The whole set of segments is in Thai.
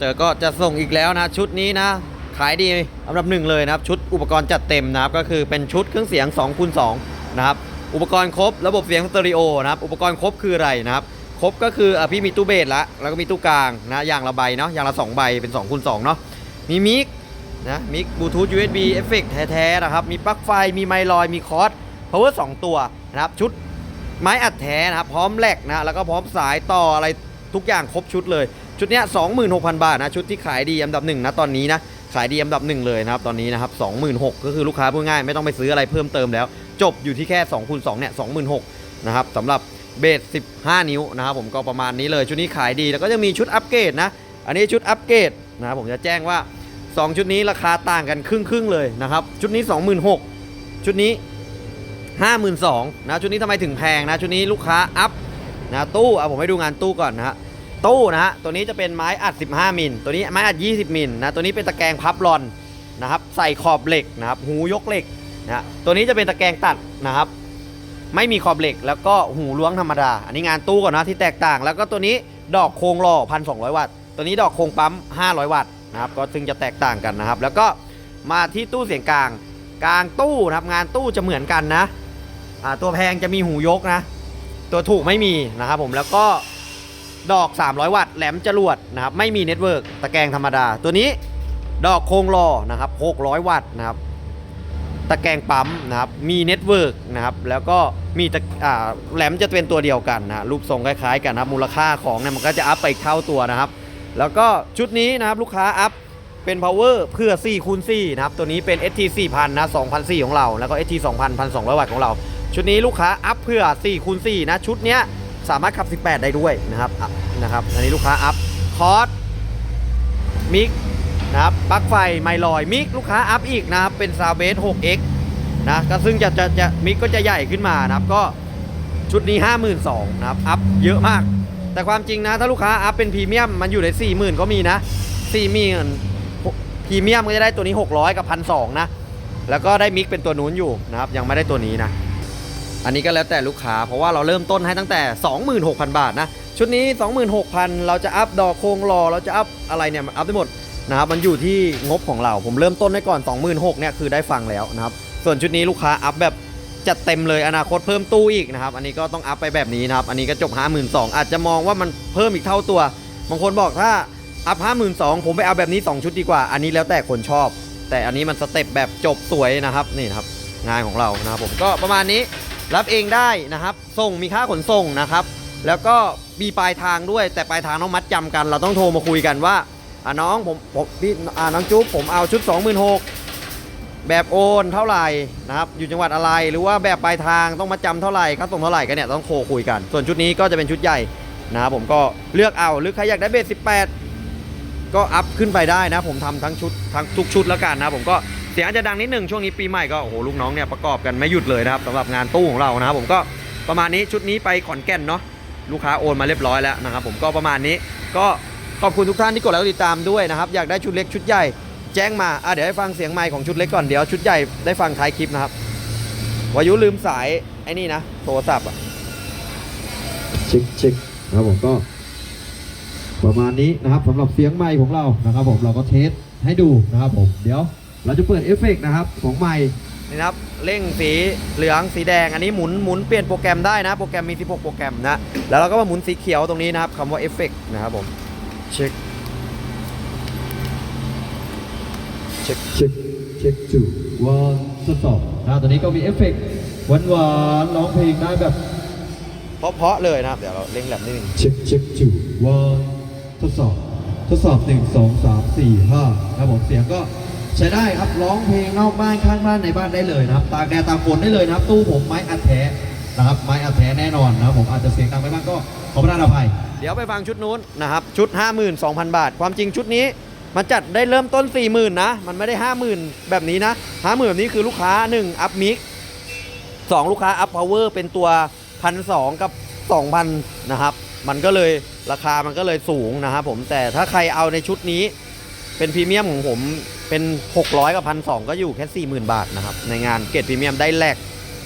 เจะมิเตอร์ก็จะส่งอีกแล้วนะชุดนี้นะ ขายดีอันดับหนึ่งเลยนะครับ ชุดอุปกรณ์จัดเต็มนะครับ ก็คือเป็นชุดเครื่องเสียง2คูณ2นะครับ อุปกรณ์ครบระบบเสียงสเตอริโอนะครับ อุปกรณ์ครบคืออะไรนะครับ ครบก็คืออะพี่มีตู้เบสละแล้วก็มีตู้กลางนะอย่างละใบเนาะอย่างละ2ใบเป็น2คูณ2เนาะมีมิกนะมิกบลูทูธ USB เอฟเฟกแท้ๆนะครับ มีปลั๊กไฟมีไมลอยมีคอร์ส power 2ตัวนะครับชุดไม้อัดแท้นะครับพร้อมแหลกนะแล้วก็พร้อมสายต่ออะไรทุกอย่างครบชุดเลย ชุดเนี้ย26,000บาทนะชุดที่ขายดีอันดับหนึ่งนะตอนนี้นะขายดีอันดับหนึ่งเลยนะครับตอนนี้นะครับ26,000ก็คือลูกค้าพูดง่ายไม่ต้องไปซื้ออะไรเพิ่มเติมแล้ว จบอยู่ที่แค่2คูณ2เนี่ย26,000นะครับสำหรับเบส15 นิ้วนะครับผมก็ประมาณนี้เลยชุดนี้ขายดีแล้วก็จะมีชุดอัปเกรดนะอันนี้ชุดอัปเกรดนะครับผมจะแจ้งว่า 2 ชุดนี้ราคาต่างกันครึ่งครึ่งๆเลยนะครับชุดนี้ 26,000ชุดนี้ 52,000นะชุดนี้ทำไมถึงแพงนะชุดนี้ลูกค้าอัพนะตู้เอาผมให้ดูงานตู้ก่อนนะฮะ ตู้นะฮะ ตัวนี้จะเป็นไม้อัด 15 มิล ตัวนี้ไม้อัด 20 มิลนะ ตัวนี้เป็นตะแกรงพับรอนนะครับ ใส่ขอบเหล็กนะครับ หูยกเหล็กนะตัวนี้จะเป็นตะแกรงตัดนะครับ ไม่มีขอบเหล็ก แล้วก็หูล้วงธรรมดา อันนี้งานตู้ก่อนนะที่แตกต่าง แล้วก็ตัวนี้ดอกโครงหล่อ1,200 วัตต์ ตัวนี้ดอกโครงปั๊ม 500 วัตต์นะครับ ก็ซึ่งจะแตกต่างกันนะครับ แล้วก็มาที่ตู้เสียงกลาง กลางตู้นะครับ งานตู้จะเหมือนกันนะ ตัวแพงจะมีหูยกนะ ตัวถูกไม่มีนะครับผม แล้วก็ ดอก 300 วัตต์แหลมจรวดนะครับไม่มีเน็ตเวิร์กตะแกรงธรรมดา ตัวนี้ดอกโครงรอนะครับ600 วัตต์นะครับตะแกรงปั๊มนะครับมีเน็ตเวิร์กนะครับแล้วก็มีตะแหลมจะเป็นตัวเดียวกันนะรูปทรงคล้ายๆกันนะครับมูลค่าของเนี่ยมันก็จะอัพไปเท่าตัวนะครับ แล้วก็ชุดนี้นะครับลูกค้าอัพเป็น power เพื่อ4คูณ4นะครับ ตัวนี้เป็น ST 4000นะ2004ของเรา แล้วก็ ST 2000 1200 วัตต์ของเรา ชุดนี้ลูกค้าอัพเพื่อ4คูณ4นะ ชุดเนี้ย สามารถขับ 18 ได้ด้วยนะครับนะครับ อันนี้ลูกค้าอัพคอร์สมิกนะครับปลั๊กไฟไมลอยมิกลูกค้าอัพอีกนะครับ เป็นซาวเบส 6x นะก็ซึ่งจะจะจะมิกก็จะใหญ่ขึ้นมานะครับ ก็ชุดนี้ 52,000นะครับ อัพเยอะมาก แต่ความจริงนะ ถ้าลูกค้าอัพเป็นพรีเมียมมันอยู่ใน 40,000 ก็มีนะ 40,000พรีเมียมก็จะได้ตัวนี้ 600 กับ 1,200 นะ แล้วก็ได้มิกเป็นตัวนู้นอยู่นะครับ ยังไม่ได้ตัวนี้นะ อันนี้ก็แล้วแต่ลูกค้า เพราะว่าเราเริ่มต้นให้ตั้งแต่ 26,000 บาทนะ ชุดนี้ 26,000 เราจะอัพดอกโครงรอเราจะอัพอะไรเนี่ยอัพได้หมดนะครับมันอยู่ที่งบของเรา ผมเริ่มต้นได้ก่อน 26,000เนี่ยคือได้ฟังแล้วนะครับ ส่วนชุดนี้ลูกค้าอัพแบบจัดเต็มเลยอนาคตเพิ่มตู้อีกนะครับ อันนี้ก็ต้องอัพไปแบบนี้นะครับ อันนี้ก็จบ 52,000อาจจะมองว่ามันเพิ่มอีกเท่าตัว บางคนบอกถ้าอัพ52,000ผมไปเอาแบบนี้ 2 ชุดดีกว่า อันนี้แล้วแต่คนชอบ แต่อันนี้มันสเต็ปแบบจบสวยนะครับนี่นะครับงานของเรานะครับผมก็ประมาณนี้ รับเองได้นะครับ ส่งมีค่าขนส่งนะครับ แล้วก็มีปลายทางด้วย แต่ปลายทางต้องมัดจำกัน เราต้องโทรมาคุยกันว่าอะน้องผมผมพี่อ่าน้องจุ๊บผมเอาชุด 26,000แบบโอนเท่าไหร่นะครับอยู่จังหวัดอะไรหรือว่าแบบปลายทางต้องมาจำเท่าไหร่ค่าส่งเท่าไหร่กันเนี่ยต้องโทรคุยกัน ส่วนชุดนี้ก็จะเป็นชุดใหญ่นะครับผมก็เลือกเอาหรือใครอยากได้เบส18 ก็อัพขึ้นไปได้นะ ผมทำทั้งชุดทั้งทุกชุดแล้วกันนะผมก็ เสียงอาจจะดังนิดหนึ่งช่วงนี้ปีใหม่ก็โอ้โหลูกน้องเนี่ยประกอบกันไม่หยุดเลยนะครับสำหรับงานตู้ของเรานะครับผมก็ประมาณนี้ชุดนี้ไปขอนแก่นเนาะลูกค้าโอนมาเรียบร้อยแล้วนะครับผมก็ประมาณนี้ก็ขอบคุณทุกท่านที่กดไลค์ติดตามด้วยนะครับอยากได้ชุดเล็กชุดใหญ่แจ้งมาอะเดี๋ยวให้ฟังเสียงไมค์ของชุดเล็กก่อนเดี๋ยวชุดใหญ่ได้ฟังท้ายคลิปนะครับวายุลืมสายไอ้นี่นะโทรศัพท์อะเช็คเช็คนะครับผมก็ประมาณนี้นะครับสำหรับเสียงไมค์ของเรานะครับผมเราก็เทสให้ดูนะครับผมเดี๋ยว เราจะเปิดเอฟเฟกต์นะครับของไมค์นี่นะครับเร่งสีเหลืองสีแดงอันนี้หมุนหมุนเปลี่ยนโปรแกรมได้นะ โปรแกรมมี 16 โปรแกรมนะ แล้วเราก็มาหมุนสีเขียวตรงนี้นะครับคำว่าเอฟเฟกนะครับผมเช็คเช็คเช็คเช็คจูวันทดสอบนะตอนนี้ก็มีเอฟเฟกต์หวานหวานๆร้องเพลงได้แบบเพราะๆเลยนะครับ เดี๋ยวเราเร่งแหลมนิดนึงเช็คเช็คจูวันทดสอบทดสอบหนึ่งสองสามสี่ห้านะครับผมเสียงก็ ใช้ได้ครับร้องเพลงนอกบ้านข้างบ้านในบ้านได้เลยนะครับ ตากแดดตากฝนได้เลยนะครับ ตู้ผมไม้อัดแท้นะครับไม้อัดแท้แน่นอนนะครับผมอาจจะเสียงดังไปบ้างก็ขอประทานอภัยเดี๋ยวไปฟังชุดนู้นนะครับชุด 52,000 บาท ความจริงชุดนี้มันจัดได้เริ่มต้น 40,000นะมันไม่ได้ 50,000 แบบนี้นะ50,000แบบนี้คือลูกค้า 1 อัพมิก2ลูกค้าอัพพาวเวอร์เป็นตัว1,200กับ2,000นะครับมันก็เลยราคามันก็เลยสูงนะครับผมแต่ถ้าใครเอาในชุดนี้เป็นพรีเมียมของผม เป็น 600 กับ1,200ก็อยู่แค่ 40,000 บาทนะครับ ในงานเกรดพรีเมียมได้แลก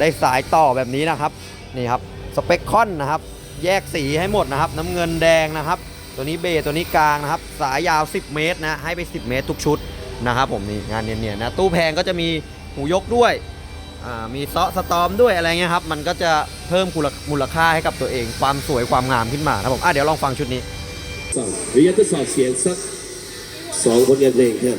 ได้สายต่อแบบนี้นะครับนี่ครับสเปคคอนนะครับ แยกสีให้หมดนะครับ น้ำเงินแดงนะครับ ตัวนี้เบตัวนี้กลางนะครับ สายยาว 10 เมตรนะให้ไป 10 เมตรทุกชุดนะครับผมนี่งานเนียนๆนะตู้แพงก็จะมีหูยกด้วยมีเซาะสตอมด้วยอะไรเงี้ยครับ มันก็จะเพิ่มมูลค่าให้กับตัวเอง ความสวยความงามขึ้นมานะครับผมอะเดี๋ยวลองฟังชุดนี้สองหรือจะทดสอบเสียงสักสองคนกันเองครับ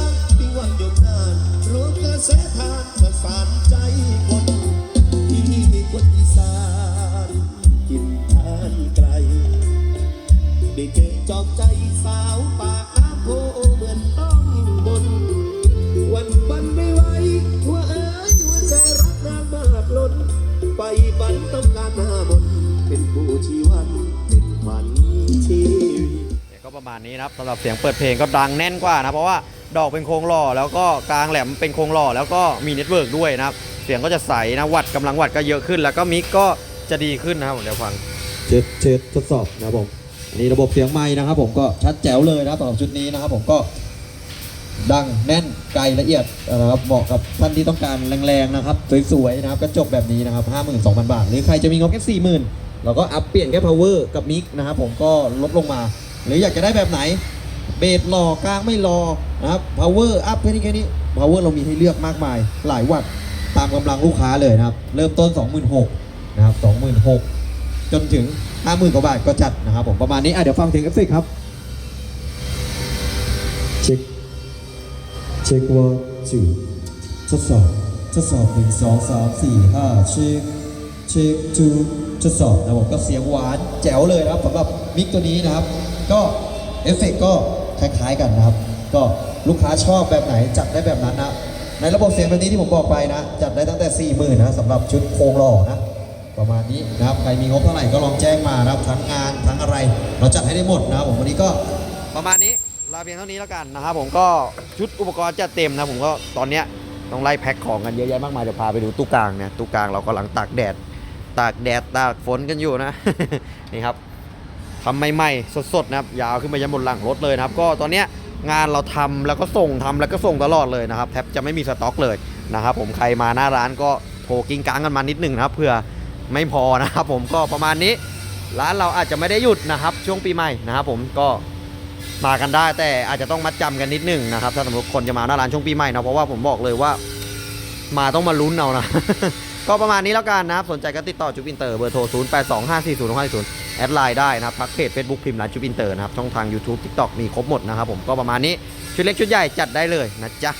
ที่ว่าตะโกตอนงานสงกรานต์อยู่ไกลกันโพ้นที่คิดนานรู้กระแสทานประสานใจคนที่คนอีสานกินทานไกล ได้เจอจอกใจสาวปากน้ำโพเหมือนต้องบน วันบันไม่ไหวหัวเอ๋ยหัวใจรักนางมากล้น ไปฝันต้องการหน้ามนเป็นผู้ชีวันเป็นขวัญชีวิตก็ประมาณนี้นะครับสำหรับเสียงเปิดเพลงก็ดังแน่นกว่านะเพราะว่า ดอกเป็นโครงหล่อ แล้วก็กลางแหลมเป็นโครงหล่อ แล้วก็มีเน็ตเวิร์กด้วยนะครับ เสียงก็จะใสนะวัดกำลังวัดก็เยอะขึ้น แล้วก็มิกก็จะดีขึ้นนะครับผมเดี๋ยวฟังเช็ดเช็ดทดสอบนะครับผมอันนี้ระบบเสียงไม้นะครับ ผมก็ชัดแจ๋วเลยนะครับสำหรับชุดนี้นะครับ ผมก็ดังแน่นไกลละเอียดนะครับเหมาะกับท่านที่ต้องการแรงๆนะครับสวยๆนะครับกระจกแบบนี้นะครับ 52,000 บาท หรือใครจะมีงบแค่40,000เราก็อัพเปลี่ยนแค่ power กับมิกนะครับผมก็ลดลงมา หรืออยากจะได้แบบไหน เบสหล่อกลางไม่รอนะครับ power up แค่นี้แค่นี้ power เรามีให้เลือกมากมาย หลายวัตต์ตามกำลังลูกค้าเลยนะครับ เริ่มต้น 26,000นะครับ26,000 จนถึง 50,000กว่าบาทก็จัดนะครับผมประมาณนี้อะเดี๋ยวฟังเสียงเอฟเฟกต์ครับเช็คเช็คว่าจูทดสอบทดสอบหนึ่งสองสามสี่ห้าเช็คเช็คทูทดสอบนะผมก็เสียงหวานแจ๋วเลยนะครับสำหรับมิกตัวนี้นะครับ ก็ เอฟเฟกต์ก็คล้ายๆกันนะครับ ก็ลูกค้าชอบแบบไหนจัดได้แบบนั้นนะในระบบเสียงแบบนี้ที่ผมบอกไปนะ จัดได้ตั้งแต่4 0,000นะสำหรับชุดโครงหล่อนะ ประมาณนี้นะครับใครมีงบเท่าไหร่ก็ลองแจ้งมานะครับทั้งงานทั้งอะไร เราจัดให้ได้หมดนะครับผมวันนี้ก็ประมาณนี้ลาเพียงเท่านี้แล้วกันนะครับผมก็ชุดอุปกรณ์จะเต็มนะผมก็ตอนเนี้ยต้องไล่แพ็คของกันเยอะแยะมากมายเดี๋ยวพาไปดูตู้กลางเนี่ยตู้กลางเรากำลังตากแดด ตากแดดตากฝนกันอยู่นะ นี่ครับ ทำใหม่ๆสดๆนะครับยาวขึ้นไปยันบนหลังรถเลยนะครับ ก็ตอนเนี้ยงานเราทำแล้วก็ส่งทำแล้วก็ส่งตลอดเลยนะครับแทบจะไม่มีสต็อกเลยนะครับ ผมใครมาหน้าร้านก็โทรกิ้งก้างกันมานิดหนึ่งนะครับเพื่อไม่พอนะครับ ผมก็ประมาณนี้ร้านเราอาจจะไม่ได้หยุดนะครับ ช่วงปีใหม่นะครับ ผมก็มากันได้แต่อาจจะต้องมัดจำกันนิดหนึงนะครับ ถ้าสมมติคนจะมาหน้าร้านช่วงปีใหม่นะเพราะว่าผมบอกเลยว่า มาต้องมาลุ้นเอานะก็ประมาณนี้แล้วกันนะครับสนใจก็ติดต่อจุบินเตอร์เบอร์โทร 0 8 2 5 4 0 5 0 แอดไลน์ได้นะครับพักเพจ Facebook พิมพ์ร้านจุบอินเตอร์นะครับช่องทาง YouTube TikTok มีครบหมดนะครับผมก็ประมาณนี้ชุดเล็กชุดใหญ่จัดได้เลยนะจ๊ะ